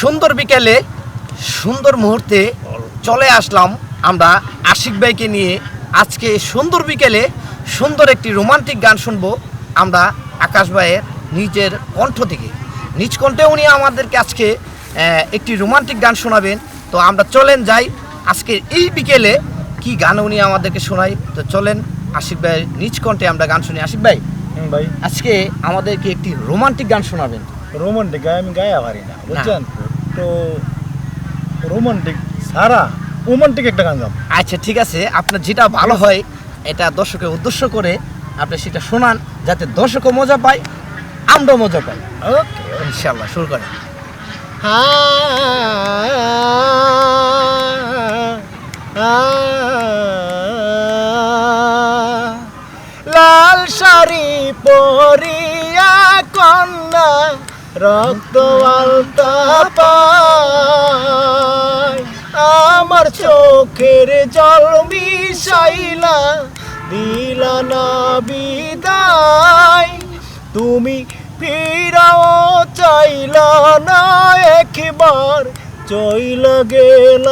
সুন্দর বিকেলে সুন্দর মুহূর্তে চলে আসলাম আমরা আশিক ভাইকে নিয়ে। আজকে সুন্দর বিকেলে সুন্দর একটি রোমান্টিক গান শুনব আমরা আকাশ ভাইয়ের নিজের কণ্ঠ থেকে। নিজ কণ্ঠে উনি আমাদেরকে আজকে একটি রোমান্টিক গান শোনাবেন। তো আমরা চলেন যাই। আজকে এই বিকেলে কি গান উনি আমাদেরকে শোনাই তো চলেন আশিক ভাইয়ের নিজ কণ্ঠে আমরা গান শুনি। আশিক ভাই ভাই। আজকে আমাদেরকে একটি রোমান্টিক গান শোনাবেন। রোমান্টিক গায়ে আমি গায়ে পারি না। বুঝছেন? তো রোমান্টিক সারা রোমান্টিক একটা গান গাম আচ্ছা ঠিক আছে। আপনার যেটা ভালো হয় এটা দর্শকের উদ্দেশ্য করে আপনি সেটা শোনান যাতে দর্শকও মজা পায় আমরাও মজা পাই। ওকে ইনশাল্লাহ শুরু করেন। লাল শাড়ি পরিয়া কন্যা রক্ত আমার চোখের জল মিশাইলা, দিলা না বিদায়। তুমি ফিরাও চাইলা না একবার, চইল গেল।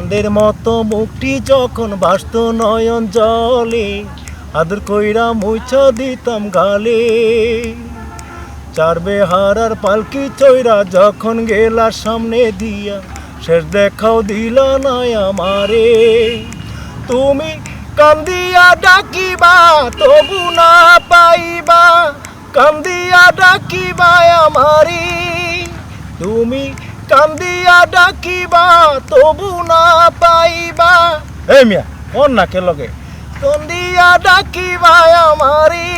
চাঁদের মতো মুখটি যখন বাস্ত নয়ন জলে, আদর কইরা মুছা দিতাম গালে। চার বেহারার পালকি চৈরা যখন গেলা সামনে দিয়া, শেষ দেখাও দিলা না আমারে। তুমি কান্দিয়া ডাকিবা, তবু না পাইবা, কান্দিয়া ডাকিবা আমারি। তুমি কান্দিয়া ডাকিবা, তবু না পাইবা। এই মিয়া, কোন না কে লগে? কান্দিয়া ডাকিবা আমারি,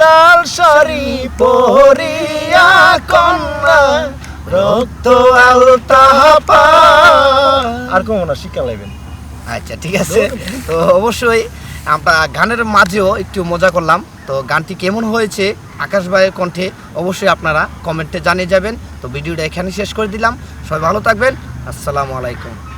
লাল শাড়ি পরিয়া কন্যা, রক্ত আলতা পা আর কম না শিক্ষা লাইবেন আচ্ছা ঠিক আছে। তো অবশ্যই আমরা গানের মাঝেও একটু মজা করলাম। তো গানটি কেমন হয়েছে আকাশ ভাইয়ের কণ্ঠে অবশ্যই আপনারা কমেন্টে জানিয়ে যাবেন। তো ভিডিওটা এখানে শেষ করে দিলাম। সবাই ভালো থাকবেন। আসসালামু আলাইকুম।